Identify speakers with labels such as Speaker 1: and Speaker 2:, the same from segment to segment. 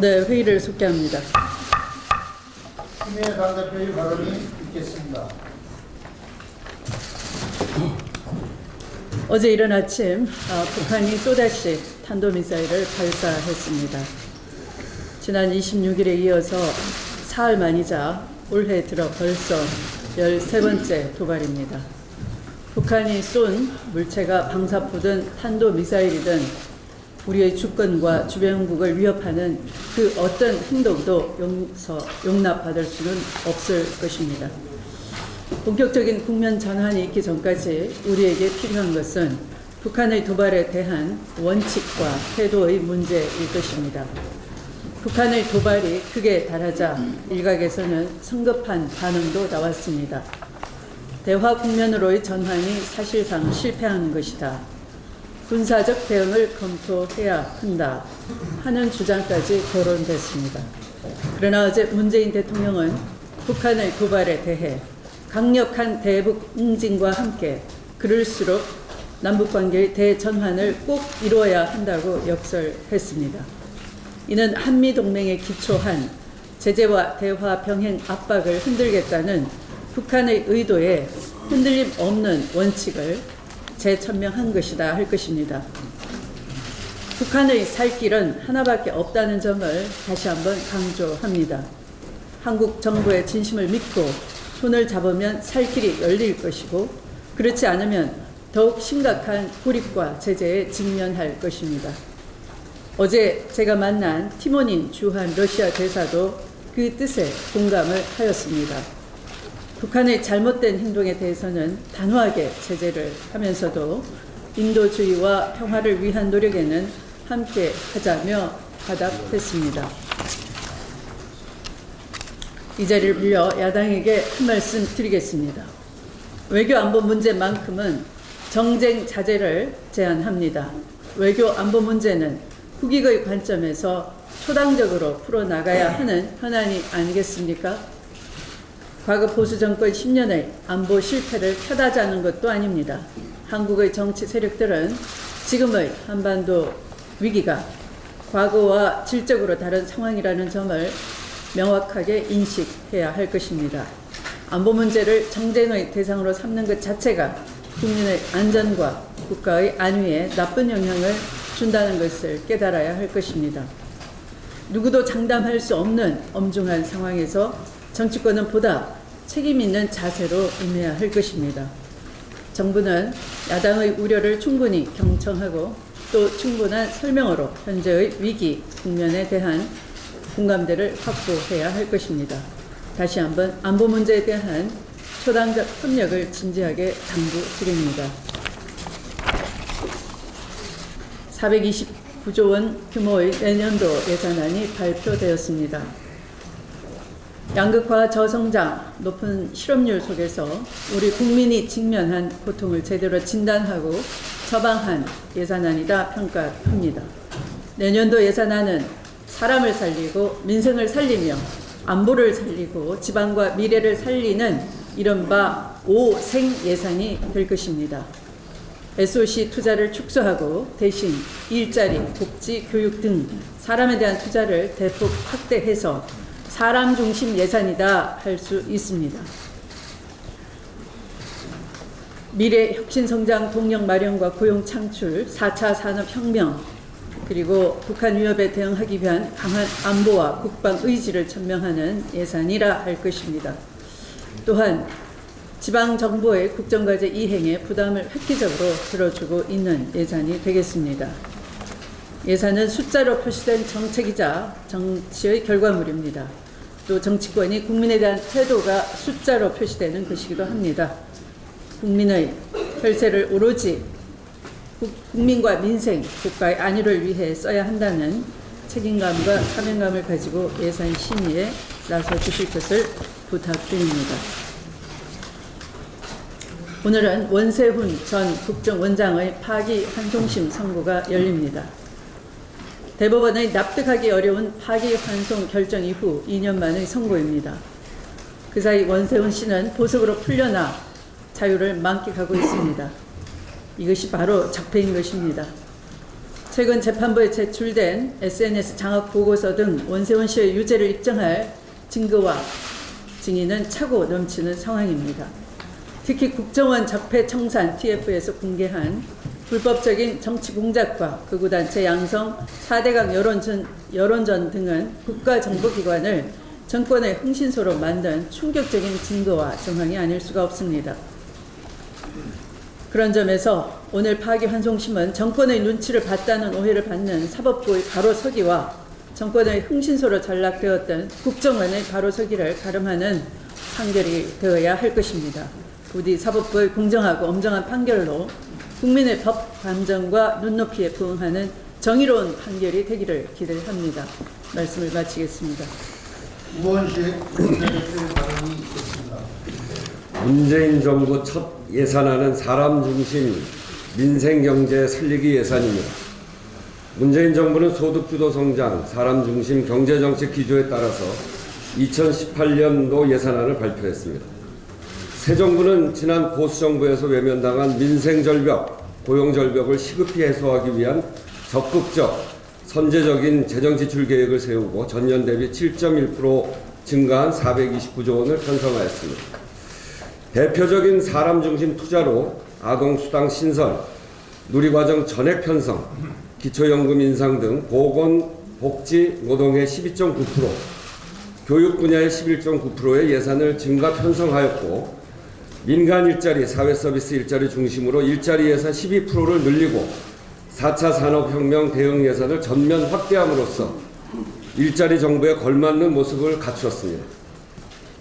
Speaker 1: 네, 회의를 속개합니다.
Speaker 2: 김해 당 대표의 발언이 있겠습니다.
Speaker 1: 어제 이른 아침 아, 북한이 또다시 탄도미사일을 발사했습니다. 지난 26일에 이어서 사흘 만이자 올해 들어 벌써 13번째 도발입니다. 북한이 쏜 물체가 방사포든 탄도 미사일이든 우리의 주권과 주변국을 위협하는 그 어떤 행동도 용서, 용납받을 수는 없을 것입니다. 본격적인 국면 전환이 있기 전까지 우리에게 필요한 것은 북한의 도발에 대한 원칙과 태도의 문제일 것입니다. 북한의 도발이 극에 달하자 일각에서는 성급한 반응도 나왔습니다. 대화 국면으로의 전환이 사실상 실패하는 것이다. 군사적 대응을 검토해야 한다 하는 주장까지 거론됐습니다. 그러나 어제 문재인 대통령은 북한의 도발에 대해 강력한 대북 응징과 함께 그럴수록 남북 관계의 대전환을 꼭 이루어야 한다고 역설했습니다. 이는 한미 동맹에 기초한 제재와 대화 병행 압박을 흔들겠다는 북한의 의도에 흔들림 없는 원칙을 재천명한 것이다 할 것입니다. 북한의 살 길은 하나밖에 없다는 점을 다시 한번 강조합니다. 한국 정부의 진심을 믿고 손을 잡으면 살 길이 열릴 것이고 그렇지 않으면 더욱 심각한 고립과 제재에 직면할 것입니다. 어제 제가 만난 티모닌 주한 러시아 대사도 그 뜻에 공감을 하였습니다. 북한의 잘못된 행동에 대해서는 단호하게 제재를 하면서도 인도주의와 평화를 위한 노력에는 함께 하자며 화답했습니다. 이 자리를 빌려 야당에게 한 말씀 드리겠습니다. 외교 안보 문제만큼은 정쟁 자제를 제안합니다. 외교 안보 문제는 국익의 관점에서 초당적으로 풀어나가야 하는 현안이 아니겠습니까? 과거 보수 정권 10년의 안보 실패를 펴다자는 것도 아닙니다. 한국의 정치 세력들은 지금의 한반도 위기가 과거와 질적으로 다른 상황이라는 점을 명확하게 인식해야 할 것입니다. 안보 문제를 정쟁의 대상으로 삼는 것 자체가 국민의 안전과 국가의 안위에 나쁜 영향을 준다는 것을 깨달아야 할 것입니다. 누구도 장담할 수 없는 엄중한 상황에서 정치권은 보다 책임 있는 자세로 임해야 할 것입니다. 정부는 야당의 우려를 충분히 경청하고 또 충분한 설명으로 현재의 위기 국면에 대한 공감대를 확보해야 할 것입니다. 다시 한번 안보 문제에 대한 초당적 협력을 진지하게 당부드립니다. 429조 원 규모의 내년도 예산안이 발표되었습니다. 양극화 저성장, 높은 실업률 속에서 우리 국민이 직면한 고통을 제대로 진단하고 처방한 예산안이다 평가합니다. 내년도 예산안은 사람을 살리고 민생을 살리며 안보를 살리고 지방과 미래를 살리는 이른바 오생 예산이 될 것입니다. SOC 투자를 축소하고 대신 일자리, 복지, 교육 등 사람에 대한 투자를 대폭 확대해서 사람 중심 예산이다 할 수 있습니다. 미래 혁신 성장 동력 마련과 고용 창출, 4차 산업 혁명, 그리고 북한 위협에 대응하기 위한 강한 안보와 국방 의지를 천명하는 예산이라 할 것입니다. 또한 지방 정부의 국정과제 이행에 부담을 획기적으로 들어주고 있는 예산이 되겠습니다. 예산은 숫자로 표시된 정책이자 정치의 결과물입니다. 또 정치권이 국민에 대한 태도가 숫자로 표시되는 것이기도 합니다. 국민의 혈세를 오로지 국민과 민생, 국가의 안위를 위해 써야 한다는 책임감과 사명감을 가지고 예산 심의에 나서 주실 것을 부탁드립니다. 오늘은 원세훈 전 국정원장의 파기 환송심 선고가 열립니다. 대법원의 납득하기 어려운 파기 환송 결정 이후 2년 만의 선고입니다. 그 사이 원세훈 씨는 보석으로 풀려나 자유를 만끽하고 있습니다. 이것이 바로 적폐인 것입니다. 최근 재판부에 제출된 SNS 장학 보고서 등 원세훈 씨의 유죄를 입증할 증거와 증인은 차고 넘치는 상황입니다. 특히 국정원 적폐 청산 TF에서 공개한 불법적인 정치 공작과 극우단체 양성, 4대강 여론전, 여론전 등은 국가정보기관을 정권의 흥신소로 만든 충격적인 증거와 정황이 아닐 수가 없습니다. 그런 점에서 오늘 파기환송심은 정권의 눈치를 봤다는 오해를 받는 사법부의 바로서기와 정권의 흥신소로 전락되었던 국정원의 바로서기를 가름하는 판결이 되어야 할 것입니다. 부디 사법부의 공정하고 엄정한 판결로 국민의 법 감정과 눈높이에 부응하는 정의로운 판결이 되기를 기대합니다. 말씀을 마치겠습니다.
Speaker 2: 우원식 원내대표의 발언이 있겠습니다.
Speaker 3: 문재인 정부 첫 예산안은 사람 중심 민생 경제 살리기 예산입니다. 문재인 정부는 소득 주도 성장, 사람 중심 경제 정책 기조에 따라서 2018년도 예산안을 발표했습니다. 새 정부는 지난 보수 정부에서 외면당한 민생 절벽, 고용 절벽을 시급히 해소하기 위한 적극적 선제적인 재정 지출 계획을 세우고 전년 대비 7.1% 증가한 429조 원을 편성하였습니다. 대표적인 사람 중심 투자로 아동수당 신설, 누리과정 전액 편성, 기초연금 인상 등 보건, 복지, 노동의 12.9%, 교육 분야의 11.9%의 예산을 증가 편성하였고 민간 일자리, 사회 서비스 일자리 중심으로 일자리 예산 12%를 늘리고 4차 산업혁명 대응 예산을 전면 확대함으로써 일자리 정부에 걸맞는 모습을 갖추었습니다.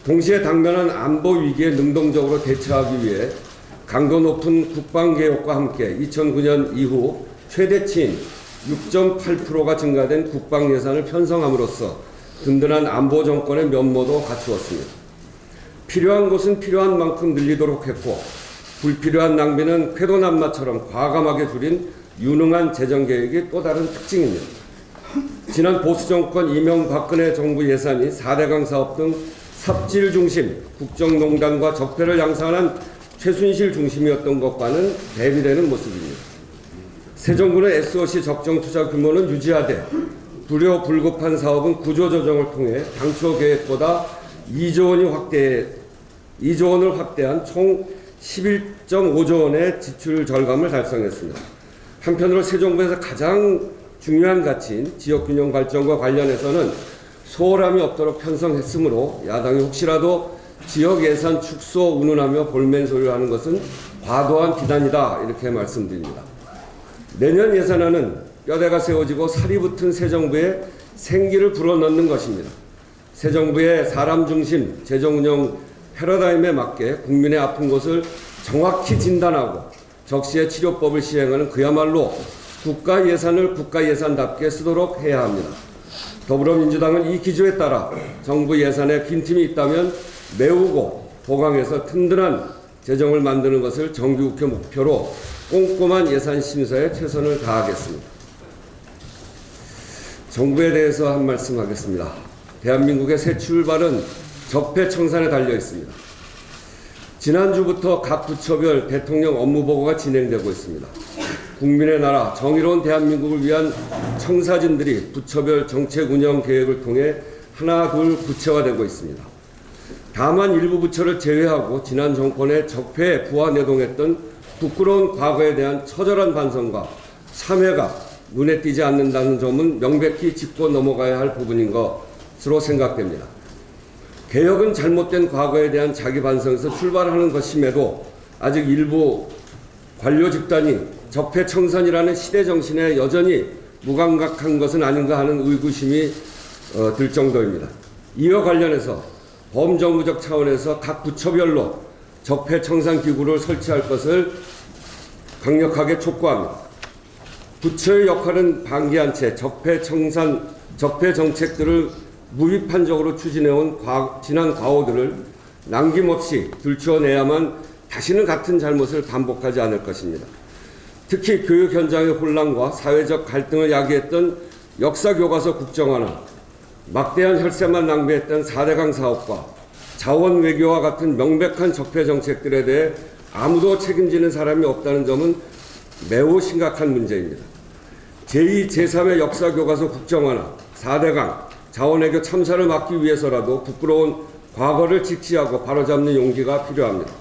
Speaker 3: 동시에 당면한 안보 위기에 능동적으로 대처하기 위해 강도 높은 국방개혁과 함께 2009년 이후 최대치인 6.8%가 증가된 국방 예산을 편성함으로써 든든한 안보 정권의 면모도 갖추었습니다. 필요한 곳은 필요한 만큼 늘리도록 했고 불필요한 낭비는 쾌도난마처럼 과감하게 줄인 유능한 재정 계획이 또 다른 특징입니다. 지난 보수 정권 이명박근혜 정부 예산이 4대강 사업 등 삽질 중심 국정농단과 적폐를 양산한 최순실 중심이었던 것과는 대비되는 모습입니다. 새 정부는 SOC 적정 투자 규모는 유지하되 불효 불급한 사업은 구조조정을 통해 당초 계획보다 2조 원이 확대 2조 원을 확대한 총 11.5조 원의 지출 절감을 달성했습니다. 한편으로 새 정부에서 가장 중요한 가치인 지역균형 발전과 관련해서는 소홀함이 없도록 편성했으므로 야당이 혹시라도 지역 예산 축소 운운하며 볼멘 소리를 하는 것은 과도한 비난이다 이렇게 말씀드립니다. 내년 예산안은 뼈대가 세워지고 살이 붙은 새 정부의 생기를 불어넣는 것입니다. 새 정부의 사람 중심 재정 운영 패러다임에 맞게 국민의 아픈 곳을 정확히 진단하고 적시에 치료법을 시행하는 그야말로 국가 예산을 국가 예산답게 쓰도록 해야 합니다. 더불어민주당은 이 기조에 따라 정부 예산에 빈틈이 있다면 메우고 보강해서 튼튼한 재정을 만드는 것을 정기국회 목표로 꼼꼼한 예산 심사에 최선을 다하겠습니다. 정부에 대해서 한 말씀 하겠습니다. 대한민국의 새 출발은 적폐 청산에 달려 있습니다. 지난주부터 각 부처별 대통령 업무 보고가 진행되고 있습니다. 국민의 나라 정의로운 대한민국을 위한 청사진들이 부처별 정책 운영 계획을 통해 하나 둘 구체화되고 있습니다. 다만 일부 부처를 제외하고 지난 정권의 적폐에 부하 내동했던 부끄러운 과거에 대한 처절한 반성과 참회가 눈에 띄지 않는다는 점은 명백히 짚고 넘어가야 할 부분인 것으로 생각됩니다. 개혁은 잘못된 과거에 대한 자기 반성에서 출발하는 것임에도 아직 일부 관료 집단이 적폐 청산이라는 시대 정신에 여전히 무감각한 것은 아닌가 하는 의구심이 어, 들 정도입니다. 이와 관련해서 범정부적 차원에서 각 부처별로 적폐 청산 기구를 설치할 것을 강력하게 촉구합니다. 부처의 역할은 방기한 채 적폐 청산, 적폐 정책들을 무비판적으로 추진해온 과, 지난 과오들을 남김없이 들추어내야만 다시는 같은 잘못을 반복하지 않을 것입니다. 특히 교육 현장의 혼란과 사회적 갈등을 야기했던 역사 교과서 국정화나 막대한 혈세만 낭비했던 4대강 사업과 자원 외교와 같은 명백한 적폐 정책들에 대해 아무도 책임지는 사람이 없다는 점은 매우 심각한 문제입니다. 제2, 제3의 역사 교과서 국정화나 4대강, 자원외교 참사를 막기 위해서라도 부끄러운 과거를 직시하고 바로잡는 용기가 필요합니다.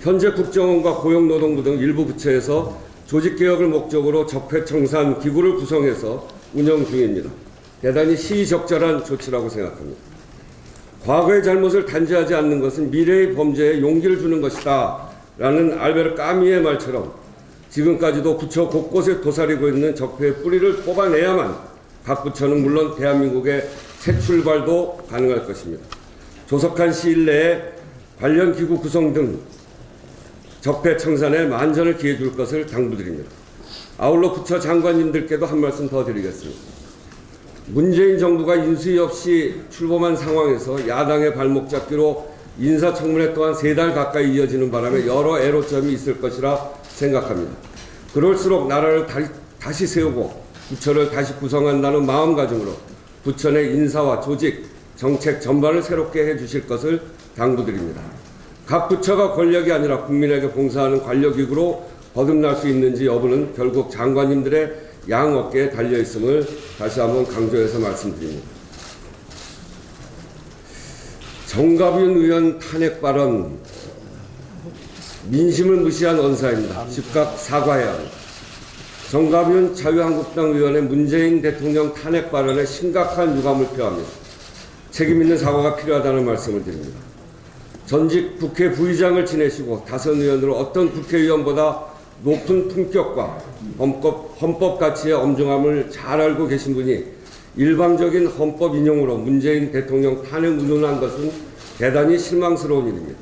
Speaker 3: 현재 국정원과 고용노동부 등 일부 부처에서 조직개혁을 목적으로 적폐청산 기구를 구성해서 운영 중입니다. 대단히 시의적절한 조치라고 생각합니다. 과거의 잘못을 단죄하지 않는 것은 미래의 범죄에 용기를 주는 것이다. 라는 알베르 까미의 말처럼 지금까지도 부처 곳곳에 도사리고 있는 적폐의 뿌리를 뽑아내야만 각 부처는 물론 대한민국의 새 출발도 가능할 것입니다. 조속한 시일 내에 관련 기구 구성 등 적폐 청산에 만전을 기해 줄 것을 당부드립니다. 아울러 부처 장관님들께도 한 말씀 더 드리겠습니다. 문재인 정부가 인수위 없이 출범한 상황에서 야당의 발목 잡기로 인사청문회 또한 세 달 가까이 이어지는 바람에 여러 애로점이 있을 것이라 생각합니다. 그럴수록 나라를 다시, 다시 세우고 부처를 다시 구성한다는 마음가짐으로 부처 내 인사와 조직, 정책 전반을 새롭게 해 주실 것을 당부드립니다. 각 부처가 권력이 아니라 국민에게 봉사하는 관력기구로 거듭날 수 있는지 여부는 결국 장관님들의 양 어깨에 달려 있음을 다시 한번 강조해서 말씀드립니다. 정갑윤 의원 탄핵 발언 민심을 무시한 언사입니다. 즉각 사과해야 합니다. 정갑윤 자유한국당 의원의 문재인 대통령 탄핵 발언에 심각한 유감을 표합니다. 책임 있는 사과가 필요하다는 말씀을 드립니다. 전직 국회 부의장을 지내시고 다선 의원으로 어떤 국회의원보다 높은 품격과 헌법, 헌법 가치의 엄중함을 잘 알고 계신 분이 일방적인 헌법 인용으로 문재인 대통령 탄핵 운운한 것은 대단히 실망스러운 일입니다.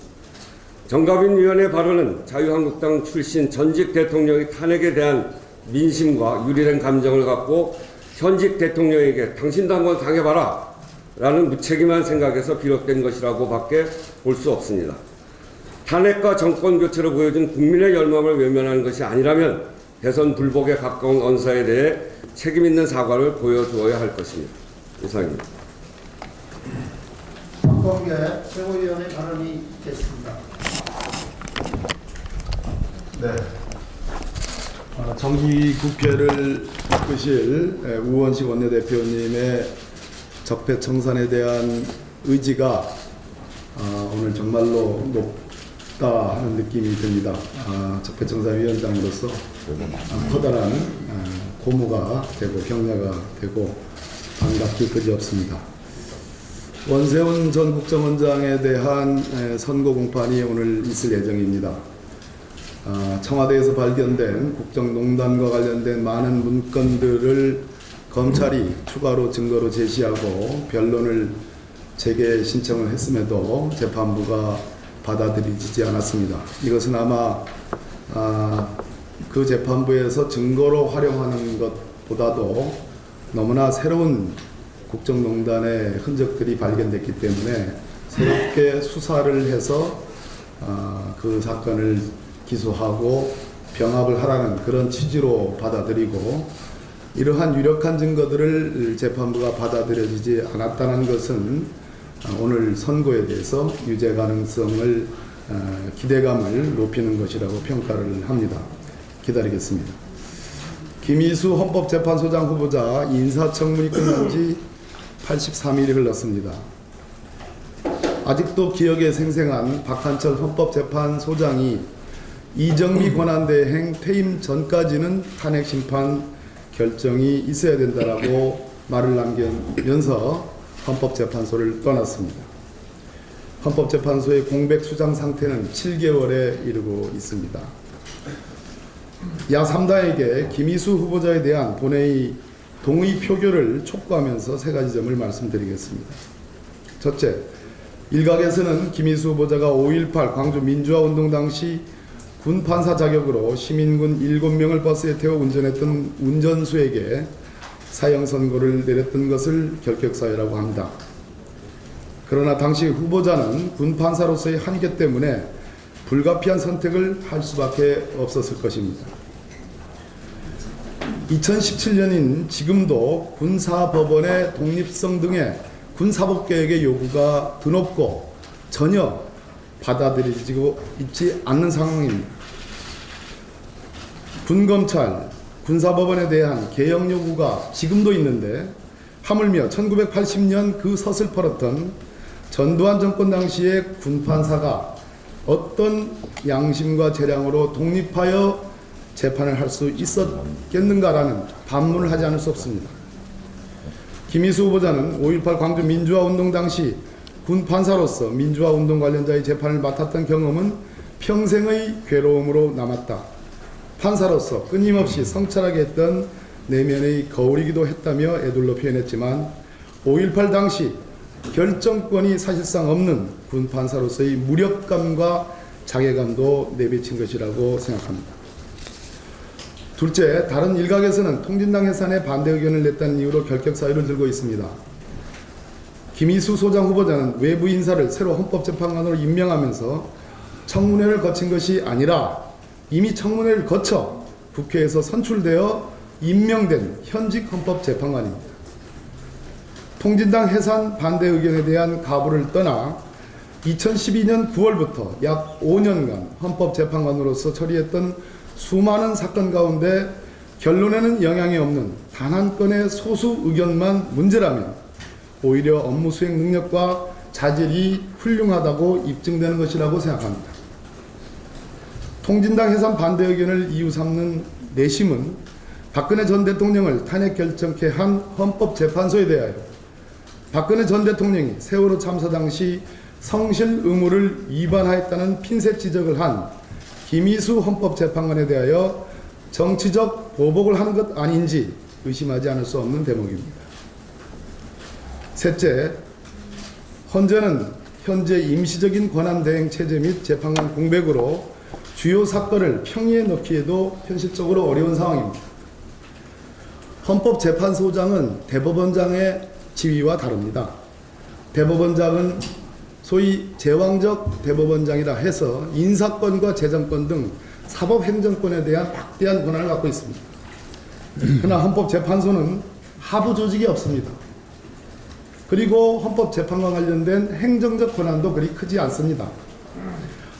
Speaker 3: 정가빈 위원의 발언은 자유한국당 출신 전직 대통령의 탄핵에 대한 민심과 유리된 감정을 갖고 현직 대통령에게 당신도 한번 당해봐라 라는 무책임한 생각에서 비롯된 것이라고 밖에 볼 수 없습니다. 탄핵과 정권 교체로 보여준 국민의 열망을 외면하는 것이 아니라면 대선 불복에 가까운 언사에 대해 책임 있는 사과를 보여주어야 할 것입니다. 이상입니다.
Speaker 2: 박범계 최고위원의 발언이 있겠습니다.
Speaker 4: 네. 어, 정기 국회를 이끄실 에, 우원식 원내대표님의 적폐 청산에 대한 의지가 어, 오늘 정말로 높다 하는 느낌이 듭니다. 아, 적폐 청산위원장으로서 아, 커다란 아, 고무가 되고 격려가 되고 반갑기 그지없습니다. 원세훈 전 국정원장에 대한 에, 선고 공판이 오늘 있을 예정입니다. 아, 청와대에서 발견된 국정농단과 관련된 많은 문건들을 검찰이 추가로 증거로 제시하고 변론을 재개 신청을 했음에도 재판부가 받아들이지 않았습니다. 이것은 아마 아, 그 재판부에서 증거로 활용하는 것보다도 너무나 새로운 국정농단의 흔적들이 발견됐기 때문에 새롭게 수사를 해서 아, 그 사건을 기소하고 병합을 하라는 그런 취지로 받아들이고 이러한 유력한 증거들을 재판부가 받아들여지지 않았다는 것은 아, 오늘 선고에 대해서 유죄 가능성을 아, 기대감을 높이는 것이라고 평가를 합니다. 기다리겠습니다. 김희수 헌법재판소장 후보자 인사청문이 끝난 지 83일이 흘렀습니다. 아직도 기억에 생생한 박한철 헌법재판소장이 이정미 권한대행 퇴임 전까지는 탄핵 심판 결정이 있어야 된다라고 말을 남기면서 헌법재판소를 떠났습니다. 헌법재판소의 공백 수장 상태는 7개월에 이르고 있습니다. 야3당에게 김희수 후보자에 대한 본회의 동의 표결을 촉구하면서 세 가지 점을 말씀드리겠습니다. 첫째, 일각에서는 김희수 후보자가 5.18 광주 민주화운동 당시 군 판사 자격으로 시민군 7명을 버스에 태워 운전했던 운전수에게 사형 선고를 내렸던 것을 결격사유라고 합니다. 그러나 당시 후보자는 군 판사로서의 한계 때문에 불가피한 선택을 할 수밖에 없었을 것입니다. 2017년인 지금도 군사법원의 독립성 등의 군사법개혁의 요구가 드높고 전혀 받아들여지고 있지 않는 상황입니다. 군검찰, 군사법원에 대한 개혁 요구가 지금도 있는데 하물며 1980년 그 서슬 펄었던 전두환 정권 당시의 군판사가 어떤 양심과 재량으로 독립하여 재판을 할 수 있었겠는가라는 반문을 하지 않을 수 없습니다. 김희수 후보자는 5.18 광주 민주화 운동 당시 군 판사로서 민주화 운동 관련자의 재판을 맡았던 경험은 평생의 괴로움으로 남았다. 판사로서 끊임없이 성찰하게 했던 내면의 거울이기도 했다며 애둘러 표현했지만 5.18 당시 결정권이 사실상 없는 군 판사로서의 무력감과 자괴감도 내비친 것이라고 생각합니다. 둘째, 다른 일각에서는 통진당 해산에 반대 의견을 냈다는 이유로 결격 사유를 들고 있습니다. 김희수 소장 후보자는 외부 인사를 새로 헌법재판관으로 임명하면서 청문회를 거친 것이 아니라 이미 청문회를 거쳐 국회에서 선출되어 임명된 현직 헌법재판관입니다. 통진당 해산 반대 의견에 대한 가부를 떠나 2012년 9월부터 약 5년간 헌법재판관으로서 처리했던 수많은 사건 가운데 결론에는 영향이 없는 단 한 건의 소수 의견만 문제라면 오히려 업무 수행 능력과 자질이 훌륭하다고 입증되는 것이라고 생각합니다. 통진당 해산 반대 의견을 이유 삼는 내심은 박근혜 전 대통령을 탄핵 결정케 한 헌법재판소에 대하여 박근혜 전 대통령이 세월호 참사 당시 성실 의무를 위반하였다는 핀셋 지적을 한 김희수 헌법재판관에 대하여 정치적 보복을 하는 것 아닌지 의심하지 않을 수 없는 대목입니다. 셋째, 헌재는 현재 임시적인 권한대행 체제 및 재판관 공백으로 주요 사건을 평의에 넣기에도 현실적으로 어려운 상황입니다. 헌법재판소장은 대법원장의 지위와 다릅니다. 대법원장은 소위 제왕적 대법원장이라 해서 인사권과 재정권 등 사법행정권에 대한 막대한 권한을 갖고 있습니다. 그러나 헌법재판소는 하부 조직이 없습니다. 그리고 헌법재판과 관련된 행정적 권한도 그리 크지 않습니다.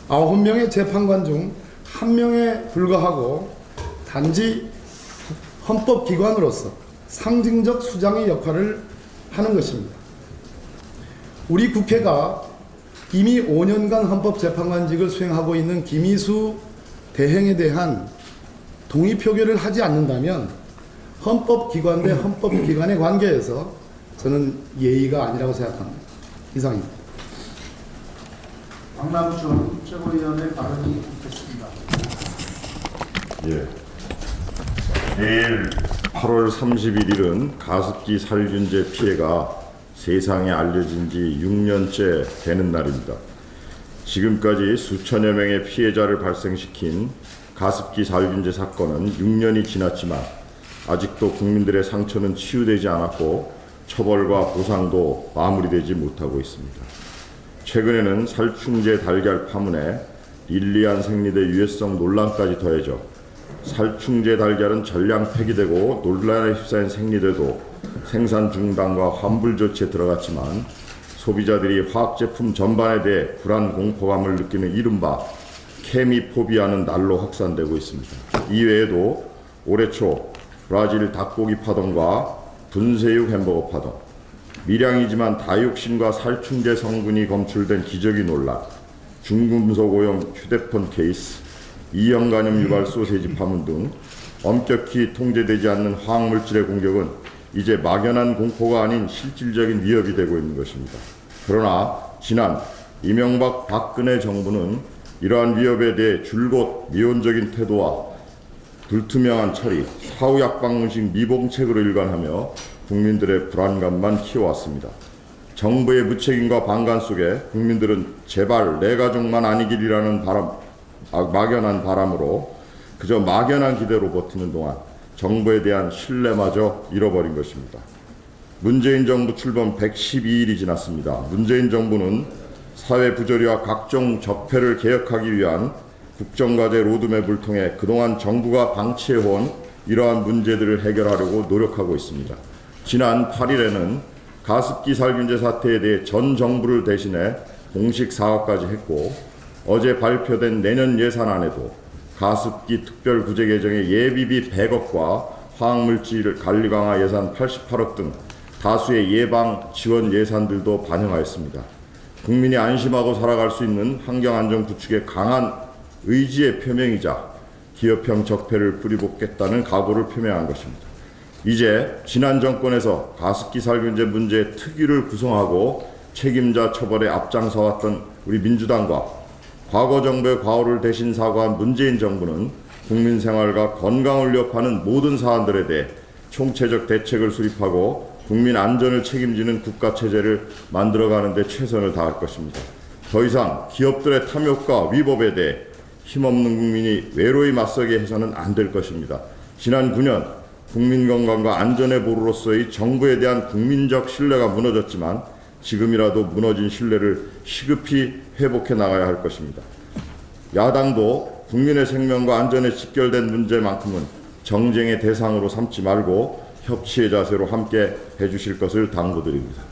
Speaker 4: 아홉 명의 재판관 중 한 명에 불과하고 단지 헌법기관으로서 상징적 수장의 역할을 하는 것입니다. 우리 국회가 이미 5년간 헌법재판관직을 수행하고 있는 김희수 대행에 대한 동의 표결을 하지 않는다면 헌법기관 대 헌법기관의 관계에서 저는 예의가 아니라고 생각합니다. 이상입니다.
Speaker 2: 박남준 최고위원의 발언이 있겠습니다.
Speaker 5: 예. 내일 8월 31일은 가습기 살균제 피해가 세상에 알려진 지 6년째 되는 날입니다. 지금까지 수천여 명의 피해자를 발생시킨 가습기 살균제 사건은 6년이 지났지만 아직도 국민들의 상처는 치유되지 않았고 처벌과 보상도 마무리되지 못하고 있습니다. 최근에는 살충제 달걀 파문에 릴리안 생리대 유해성 논란까지 더해져 살충제 달걀은 전량 폐기되고 논란에 휩싸인 생리대도 생산 중단과 환불 조치에 들어갔지만 소비자들이 화학 제품 전반에 대해 불안 공포감을 느끼는 이른바 케미포비아는 날로 확산되고 있습니다. 이외에도 올해 초 브라질 닭고기 파동과 분쇄육 햄버거 파동, 미량이지만 다육신과 살충제 성분이 검출된 기저귀 논란, 중금속 오염 휴대폰 케이스, 이형 간염 유발 소세지 파문 등 엄격히 통제되지 않는 화학물질의 공격은 이제 막연한 공포가 아닌 실질적인 위협이 되고 있는 것입니다. 그러나 지난 이명박 박근혜 정부는 이러한 위협에 대해 줄곧 미온적인 태도와 불투명한 처리, 사후 약방문식 미봉책으로 일관하며 국민들의 불안감만 키워왔습니다. 정부의 무책임과 방관 속에 국민들은 제발 내 가족만 아니길이라는 바람, 아, 막연한 바람으로 그저 막연한 기대로 버티는 동안 정부에 대한 신뢰마저 잃어버린 것입니다. 문재인 정부 출범 112일이 지났습니다. 문재인 정부는 사회 부조리와 각종 적폐를 개혁하기 위한 국정과제 로드맵을 통해 그동안 정부가 방치해온 이러한 문제들을 해결하려고 노력하고 있습니다. 지난 8일에는 가습기 살균제 사태에 대해 전 정부를 대신해 공식 사과까지 했고 어제 발표된 내년 예산안에도 가습기 특별 구제 계정의 예비비 100억과 화학물질 관리 강화 예산 88억 등 다수의 예방 지원 예산들도 반영하였습니다. 국민이 안심하고 살아갈 수 있는 환경 안전 구축의 강한 의지의 표명이자 기업형 적폐를 뿌리볶겠다는 각오를 표명한 것입니다. 이제 지난 정권에서 가습기 살균제 문제의 특위를 구성하고 책임자 처벌에 앞장서왔던 우리 민주당과 과거 정부의 과오를 대신 사과한 문재인 정부는 국민 생활과 건강을 위협하는 모든 사안들에 대해 총체적 대책을 수립하고 국민 안전을 책임지는 국가 체제를 만들어가는 데 최선을 다할 것입니다. 더 이상 기업들의 탐욕과 위법에 대해 힘없는 국민이 외로이 맞서게 해서는 안 될 것입니다. 지난 9년 국민 건강과 안전의 보루로서의 정부에 대한 국민적 신뢰가 무너졌지만 지금이라도 무너진 신뢰를 시급히 회복해 나가야 할 것입니다. 야당도 국민의 생명과 안전에 직결된 문제만큼은 정쟁의 대상으로 삼지 말고 협치의 자세로 함께 해주실 것을 당부드립니다.